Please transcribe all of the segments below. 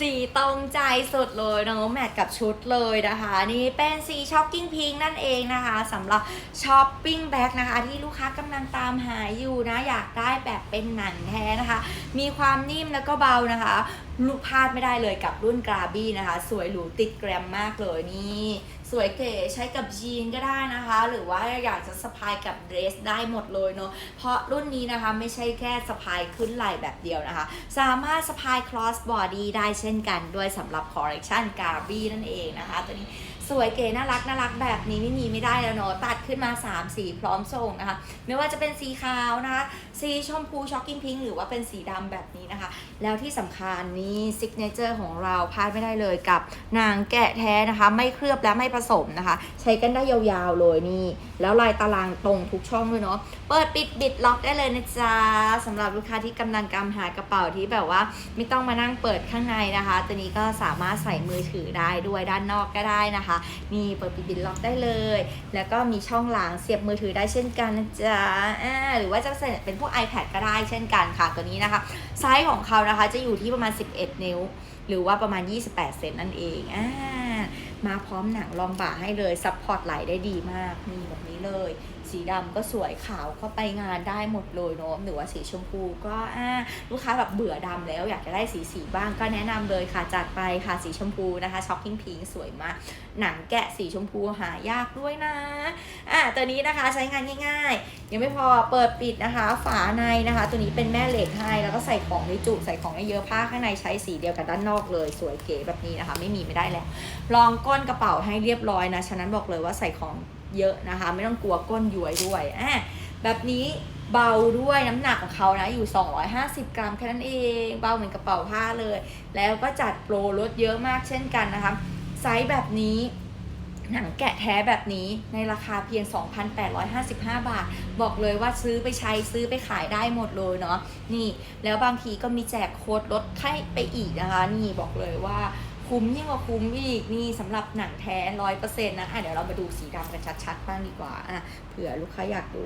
สีตรงใจสุดเลยเนอะแมทกับชุดเลยนะคะ นี่เป็นสีช็อปกิ้งพิงนั่นเองนะคะสำหรับช็อปปิ้งแบ็กนะคะ ที่ลูกค้ากำลังตามหาอยู่นะ อยากได้แบบเป็นหนังแท้นะคะ มีความนิ่มแล้วก็เบานะคะลูกพลาดไม่ได้เลยกับรุ่นกราบี้นะคะ สวยหรูติดแกรมมากเลยนี่ สวยเก๋ใช้กับยีนก็ได้นะคะ หรือว่าอยากจะสะพายกับเดรสได้หมดเลยเนาะเพราะรุ่นนี้นะคะไม่ใช่แค่สะพายขึ้นไหล่แบบเดียวนะคะ สามารถสะพาย cross body ได้เช่นกันด้วยสำหรับ collection g a r b y นั่นเองนะคะตัวนี้ สวยเก๋น่ารักน่ารักแบบนี้ไม่มีไม่ได้แล้วเนาะตัดขึ้นมา 3 สีพร้อมส่งนะคะ ไม่ว่าจะเป็นสีขาวนะคะสีชมพูช็อกกิ้งพิงหรือว่าเป็นสีดำแบบนี้นะคะ แล้วที่สำคัญนี่ซิกเนเจอร์ของเราพลาดไม่ได้เลยกับนางแกะแท้นะคะ ไม่เคลือบและไม่ผสมนะคะ ใช้กันได้ยาวๆเลยนี่ แล้วลายตารางตรงทุกช่องด้วยเนาะเปิดปิดบิดล็อกได้เลยนะจ๊ะสำหรับลูกค้าที่กำลังกำหากระเป๋าที่แบบว่า ไม่ต้องมานั่งเปิดข้างในนะคะ ตัวนี้ก็สามารถใส่มือถือได้ด้วยด้านนอกก็ได้นะคะนี่เปิดปิดบิดล็อกได้เลย แล้วก็มีช่องหลังเสียบมือถือได้เช่นกันนะจ๊ะอ่าหรือว่าจะเป็นพวก iPad ก็ได้เช่นกันค่ะตัวนี้นะคะ ไซส์ของเขานะคะจะอยู่ที่ประมาณ 11 นิ้ว หรือว่าประมาณ 28 เซนนั่นเองอ่ามาพร้อมหนังรองบ่าให้เลยซัพพอร์ตไหลได้ดีมากนี่แบบนี้เลย สีดำก็สวยขาวก็ไปงานได้หมดเลยเนาะหรือว่าสีชมพูก็ลูกค้าแบบเบื่อดำแล้วอยากจะได้สีสีบ้างก็แนะนำเลยค่ะจัดไปค่ะสีชมพูนะคะช็อปปิ้งพิงสวยมากหนังแกะสีชมพูหายากด้วยนะ อะตัวนี้นะคะใช้งานง่ายๆ ยังไม่พอเปิดปิดนะคะ ฝาในนะคะ ตัวนี้เป็นแม่เหล็กให้ แล้วก็ใส่ของในจุใส่ของในเยอะผ้าข้างในใช้สีเดียวกับด้านนอกเลย สวยเก๋แบบนี้นะคะ ไม่มีไม่ได้แล้วรองก้นกระเป๋าให้เรียบร้อยนะฉะนั้นบอกเลยว่าใส่ของเยอะนะคะ ไม่ต้องกลัวก้นย้วยด้วยอะแบบนี้เบาด้วยน้ำหนักของเขานะอยู่ 250 กรัมแค่นั้นเอง เบาเหมือนกระเป๋าผ้าเลย แล้วก็จัดโปรลดเยอะมากเช่นกันนะคะ ไซส์แบบนี้หนังแกะแท้แบบนี้ในราคาเพียง 2,855 บาท บอกเลยว่าซื้อไปใช้ซื้อไปขายได้หมดเลยเนาะนี่ แล้วบางทีก็มีแจกโค้ดลดให้ไปอีกนะคะ นี่บอกเลยว่า คุ้มยิ่งกว่าคุ้มอีกนี่สำหรับหนังแท้ร้อยเปอร์เซ็นต์นะอะเดี๋ยวเรามาดูสีดำกันชัดๆบ้างดีกว่าอะเผื่อลูกค้าอยากดู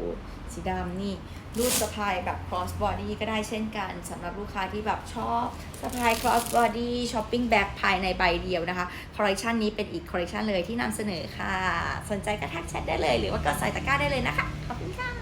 สีดำนี่รูดสะพายแบบ cross body ก็ได้เช่นกันสำหรับลูกค้าที่แบบชอบสะพาย cross body shopping bag ภายในใบเดียวนะคะคอลเลคชันนี้เป็นอีกคอลเลคชันเลยที่นำเสนอค่ะ สนใจก็ทักแชทได้เลย หรือว่ากดใส่ตะกร้าได้เลยนะคะ ขอบคุณค่ะ